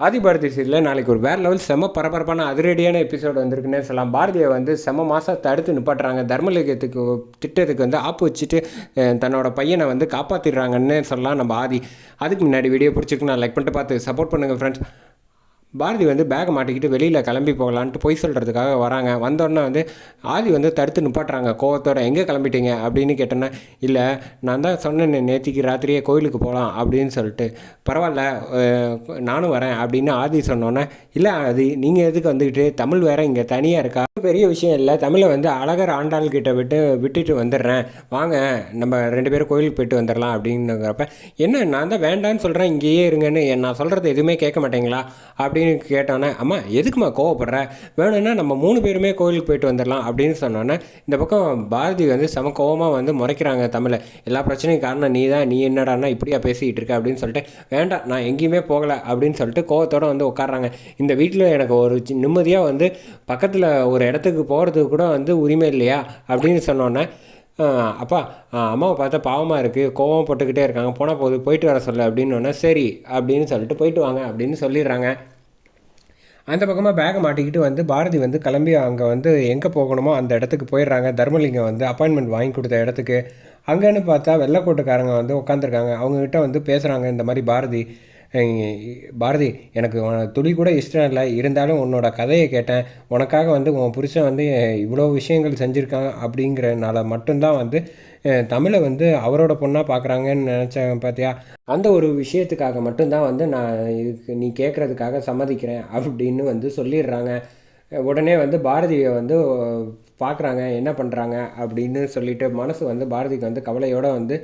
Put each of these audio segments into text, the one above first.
ஆதிபாரதி சீரியலில் நாளைக்கு ஒரு வேறு லெவல் செம பரபரப்பான அதிரடியான எபிசோடு வந்திருக்குன்னே சொல்லலாம். பாரதியை வந்து செம மாதம் தடுத்து நிப்பாட்டுறாங்க. தர்மலிங்கத்துக்கு திட்டத்துக்கு வந்து ஆப்பு வச்சுட்டு தன்னோட பையனை வந்து காப்பாற்றிடுறாங்கன்னு சொல்லலாம் நம்ம ஆதி. அதுக்கு முன்னாடி வீடியோ பிடிச்சிருக்கு நான் லைக் பண்ணிட்டு பார்த்து சப்போர்ட் பண்ணுங்கள் ஃப்ரெண்ட்ஸ் பாரதி வந்து பேக் மாட்டிக்கிட்டு வெளியில் கிளம்பி போகலான்ட்டு பொய் சொல்கிறதுக்காக வராங்க. வந்தோடனே வந்து ஆதி வந்து தடுத்து நிப்பாட்டுறாங்க கோவத்தோட எங்கே கிளம்பிட்டீங்க? அப்படின்னு கேட்டோன்னே இல்லை நான் தான் சொன்னேன் நேத்திக்கு ராத்திரியே கோயிலுக்கு போகலாம் அப்படின்னு சொல்லிட்டு. பரவாயில்ல நானும் வரேன் அப்படின்னு ஆதி சொன்னோன்னே இல்லை ஆதி நீங்கள் எதுக்கு வந்துக்கிட்டு தமிழ் வேறு இங்கே தனியாக இருக்கா? பெரிய விஷயம் இல்லை. தமிழை வந்து அழகர் ஆண்டாள் கிட்ட விட்டு விட்டுட்டு வந்துடுறேன். வாங்க நம்ம ரெண்டு பேரும் கோயிலுக்கு போயிட்டு வந்துடலாம் அப்படின்னுங்கிறப்ப என்ன நான் தான் வேண்டான்னு சொல்கிறேன் இங்கேயே இருங்கன்னு நான் சொல்கிறது எதுவுமே கேட்க மாட்டேங்களா? அப்படின்னு கேட்டோன்னே அம்மா எதுக்குமா கோவப்படுற? வேணும்னா நம்ம மூணு பேருமே கோயிலுக்கு போயிட்டு வந்துடலாம் அப்படின்னு சொன்னோன்னே இந்த பக்கம் பாரதி வந்து செம கோவமாக வந்து முறைக்கிறாங்க தமிழை. எல்லா பிரச்சனையும் காரணம் நீ தான் நீ என்னடானா இப்படியா பேசிக்கிட்டு இருக்க? அப்படின்னு சொல்லிட்டு வேண்டாம் நான் எங்கேயுமே போகலை அப்படின்னு சொல்லிட்டு கோவத்தோடு வந்து உட்காடுறாங்க இந்த வீட்டில் எனக்கு ஒரு நிம்மதியாக வந்து பக்கத்தில் ஒரு இடத்துக்கு போகிறதுக்கு கூட வந்து உரிமை இல்லையா? அப்படின்னு சொன்னோன்னே அப்பா அம்மாவை பார்த்தா பாவமாக இருக்குது கோவம் போட்டுக்கிட்டே இருக்காங்க. போனால் போது போயிட்டு வர சொல்லு. அப்படின்னோடனே சரி அப்படின்னு சொல்லிட்டு போயிட்டு வாங்க அப்படின்னு சொல்லிடுறாங்க. அந்த பக்கமாக பேக்கை மாட்டிக்கிட்டு வந்து பாரதி வந்து கிளம்பி அங்கே வந்து எங்கே போகணுமோ அந்த இடத்துக்கு போயிடுறாங்க. தர்மலிங்கம் வந்து அப்பாயின்மெண்ட் வாங்கி கொடுத்த இடத்துக்கு. அங்கேன்னு பார்த்தா வெள்ளக்கோட்டுக்காரங்க வந்து உட்காந்துருக்காங்க அவங்கக்கிட்ட வந்து பேசுகிறாங்க இந்த மாதிரி பாரதி பாரதி எனக்கு துளி கூட இஷ்டம் இல்லை. இருந்தாலும் உன்னோட கதையை கேட்டேன். உனக்காக வந்து உன் புருஷன் வந்து இவ்வளோ விஷயங்கள் செஞ்சுருக்கான் அப்படிங்கிறனால மட்டும்தான் வந்து தமிழை வந்து அவரோட பொண்ணாக பார்க்குறாங்கன்னு நினச்சேன் பார்த்தியா அந்த ஒரு விஷயத்துக்காக மட்டும்தான் வந்து நான் இதுக்கு நீ கேட்குறதுக்காக சம்மதிக்கிறேன் அப்படின்னு வந்து சொல்லிடுறாங்க. உடனே வந்து பாரதியை வந்து பார்க்குறாங்க என்ன பண்ணுறாங்க அப்படின்னு சொல்லிட்டு மனசு வந்து பாரதிக்கு வந்து கவலையோடு வந்து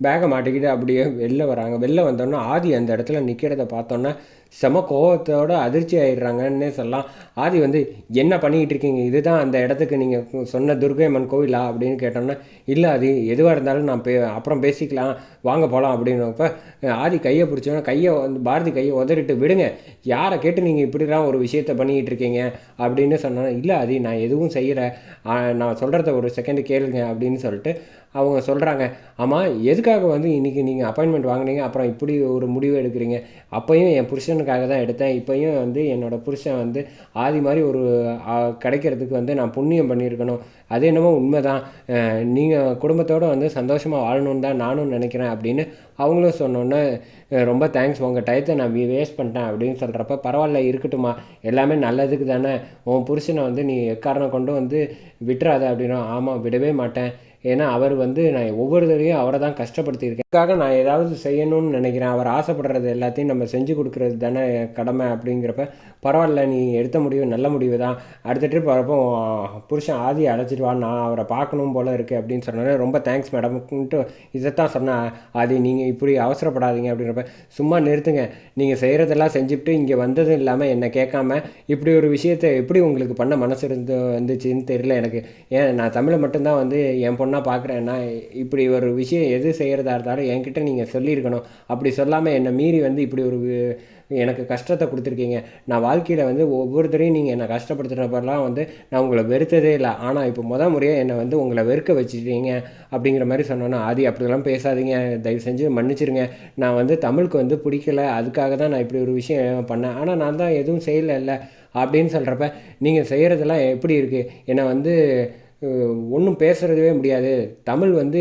பேகை மாட்டிக்கிட்டு அப்படியே வெளில வராங்க. வெளில வந்தோன்னே ஆதி அந்த இடத்துல நிற்கிறத பார்த்தோன்னே செம கோவத்தோட அதிர்ச்சி ஆயிடுறாங்கன்னே சொல்லலாம். ஆதி வந்து என்ன பண்ணிக்கிட்டு இருக்கீங்க? இதுதான் அந்த இடத்துக்கு நீங்கள் சொன்ன துர்கையம்மன் கோவிலா? அப்படின்னு கேட்டோன்னே இல்லை ஆதி எதுவாக இருந்தாலும் நான் பே அப்புறம் பேசிக்கலாம். வாங்க போகலாம் அப்படின்னப்ப ஆதி கையை பிடிச்சோன்னா கையை வந்து பாரதி கையை உதறிட்டு விடுங்க யாரை கேட்டு நீங்கள் இப்படிலாம் ஒரு விஷயத்த பண்ணிக்கிட்டு இருக்கீங்க? அப்படின்னு சொன்னோன்னா இல்லை ஆதி நான் எதுவும் செய்கிற நான் சொல்கிறத ஒரு செகண்ட் கேளுங்க. அப்படின்னு சொல்லிட்டு அவங்க சொல்கிறாங்க ஆமாம் எதுக்காக வந்து இன்றைக்கி நீங்கள் அப்பாயின்மெண்ட் வாங்குனீங்க? அப்புறம் இப்படி ஒரு முடிவு எடுக்கிறீங்க? அப்போயும் என் புருஷனுக்காக தான் எடுத்தேன். இப்போயும் வந்து என்னோடய புருஷன் வந்து ஆதி மாதிரி ஒரு கிடைக்கிறதுக்கு வந்து நான் புண்ணியம் பண்ணியிருக்கணும். அது என்னமோ உண்மை தான் நீங்கள் குடும்பத்தோடு வந்து சந்தோஷமாக வாழணும்னு தான் நானும் நினைக்கிறேன் அப்படின்னு அவங்களும் சொன்னோன்னே ரொம்ப தேங்க்ஸ் உங்கள் டயத்தை நான் வேஸ்ட் பண்ணிட்டேன் அப்படின்னு சொல்கிறப்ப பரவாயில்ல இருக்கட்டுமா எல்லாமே நல்லதுக்கு தானே. உன் புருஷனை வந்து நீ எக்காரணம் கொண்டு வந்து விட்டுறாத அப்படின்னா ஆமாம் விடவே மாட்டேன். ஏன்னா அவர் வந்து நான் ஒவ்வொரு தடவையும் அவரை தான் கஷ்டப்படுத்தியிருக்கேன். அதுக்காக நான் ஏதாவது செய்யணும்னு நினைக்கிறேன். அவர் ஆசைப்படுறது எல்லாத்தையும் நம்ம செஞ்சு கொடுக்குறது தானே கடமை அப்படிங்கிறப்ப பரவாயில்ல நீ எடுத்த முடிவு நல்ல முடிவு தான். அடுத்த ட்ரிப் வரப்போ புருஷன் ஆதி அழைச்சிட்டு வா நான் அவரை பார்க்கணும் போல் இருக்குது அப்படின்னு சொன்னாலே ரொம்ப தேங்க்ஸ் மேடம்ன்ட்டு இதைத்தான் சொன்னேன். ஆதி நீங்கள் இப்படி அவசரப்படாதீங்க அப்படிங்கிறப்ப சும்மா நிறுத்துங்க. நீங்கள் செய்கிறதெல்லாம் செஞ்சுட்டு இங்கே வந்ததும் இல்லாமல் என்னை கேட்காம இப்படி ஒரு விஷயத்தை எப்படி உங்களுக்கு பண்ண மனசு இருந்து வந்துச்சுன்னு தெரியல எனக்கு. ஏன் நான் தமிழை மட்டும்தான் வந்து என் ஒன்றா பார்க்குறேன்னா இப்படி ஒரு விஷயம் எது செய்கிறதா இருந்தாலும் என்கிட்ட நீங்கள் சொல்லியிருக்கணும். அப்படி சொல்லாமல் என்னை மீறி வந்து இப்படி ஒரு எனக்கு கஷ்டத்தை கொடுத்துருக்கீங்க. நான் வாழ்க்கையில் வந்து ஒவ்வொருத்தரையும் நீங்கள் என்னை கஷ்டப்படுத்துகிறப்பெல்லாம் வந்து நான் உங்களை வெறுத்ததே இல்லை. ஆனால் இப்போ முத முறையாக என்னை வந்து உங்களை வெறுக்க வச்சுட்டீங்க அப்படிங்கிற மாதிரி சொன்னோன்னா ஆதி அப்படிலாம் பேசாதீங்க. தயவு செஞ்சு மன்னிச்சிருங்க. நான் வந்து தமிழுக்கு வந்து பிடிக்கல. அதுக்காக தான் நான் இப்படி ஒரு விஷயம் பண்ணேன். ஆனால் நான் தான் எதுவும் செய்யலைல்ல அப்படின்னு சொல்கிறப்ப நீங்கள் செய்கிறதெல்லாம் எப்படி இருக்குது என்னை வந்து ஒன்றும் பேசுகிறதே முடியாது. தமிழ் வந்து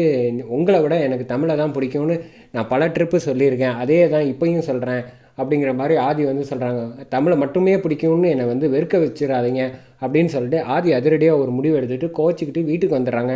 உங்களை விட எனக்கு தமிழை தான் பிடிக்கும்னு நான் பல ட்ரிப்பு சொல்லியிருக்கேன். அதே தான் இப்பயும் சொல்கிறேன் அப்படிங்கிற மாதிரி ஆதி வந்து சொல்கிறாங்க தமிழை மட்டுமே பிடிக்கும்னு என்னை வந்து வெறுக்க வச்சிடாதீங்க அப்படின்னு சொல்லிட்டு ஆதி அதிரடியாக ஒரு முடிவு எடுத்துகிட்டு கோச்சிக்கிட்டு வீட்டுக்கு வந்துடுறாங்க.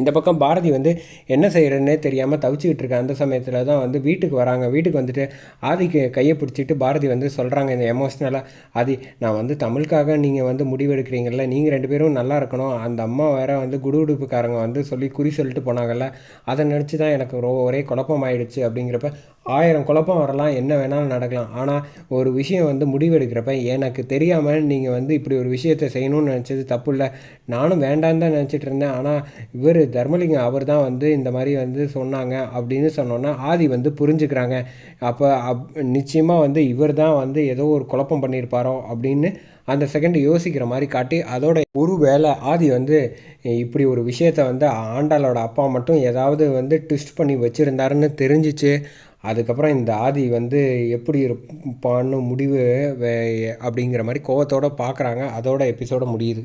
இந்த பக்கம் பாரதி வந்து என்ன செய்கிறன்னே தெரியாமல் தவிச்சுக்கிட்டு இருக்க. அந்த சமயத்தில் தான் வந்து வீட்டுக்கு வராங்க. வீட்டுக்கு வந்துட்டு ஆதிக்கு கையை பிடிச்சிட்டு பாரதி வந்து சொல்கிறாங்க இந்த எமோஷ்னலாக ஆதி நான் வந்து தமிழுக்காக நீங்கள் வந்து முடிவெடுக்கிறீங்கள நீங்கள் ரெண்டு பேரும் நல்லா இருக்கணும். அந்த அம்மா வேற வந்து குடுகுடுப்புக்காரங்க வந்து சொல்லி குறி சொல்லிட்டு போனாங்கல்ல. அதை நினச்சி தான் எனக்கு ஒரே குழப்பம் ஆயிடுச்சு அப்படிங்கிறப்ப ஆயிரம் குழப்பம் வரலாம். என்ன வேணாலும் நடக்கலாம். ஆனால் ஒரு விஷயம் வந்து முடிவெடுக்கிறப்ப எனக்கு தெரியாமல் நீங்கள் வந்து இப்படி ஒரு விஷயத்தை செய்யணும்னு நினச்சது தப்பு இல்லை. நானும் வேண்டான்னு தான் நினச்சிட்டு இருந்தேன். ஆனால் இவர் தர்மலிங்கம் அவர் தான் வந்து இந்த மாதிரி வந்து சொன்னாங்க அப்படின்னு சொன்னோன்னா ஆதி வந்து புரிஞ்சுக்கிறாங்க. அப்போ அப் நிச்சயமாக வந்து இவர் தான் வந்து ஏதோ ஒரு குழப்பம் பண்ணியிருப்பாரோ அப்படின்னு அந்த செகண்ட் யோசிக்கிற மாதிரி காட்டி அதோட ஒரு வேளை ஆதி வந்து இப்படி ஒரு விஷயத்த வந்து ஆண்டாளோட அப்பா மட்டும் ஏதாவது வந்து ட்விஸ்ட் பண்ணி வச்சுருந்தாருன்னு தெரிஞ்சிச்சு. அதுக்கப்புறம் இந்த ஆதி வந்து எப்படி இருப்பான்னு முடிவு வே- அப்படிங்கிற மாதிரி கோவத்தோட பார்க்குறாங்க அதோட எபிசோட முடியுது.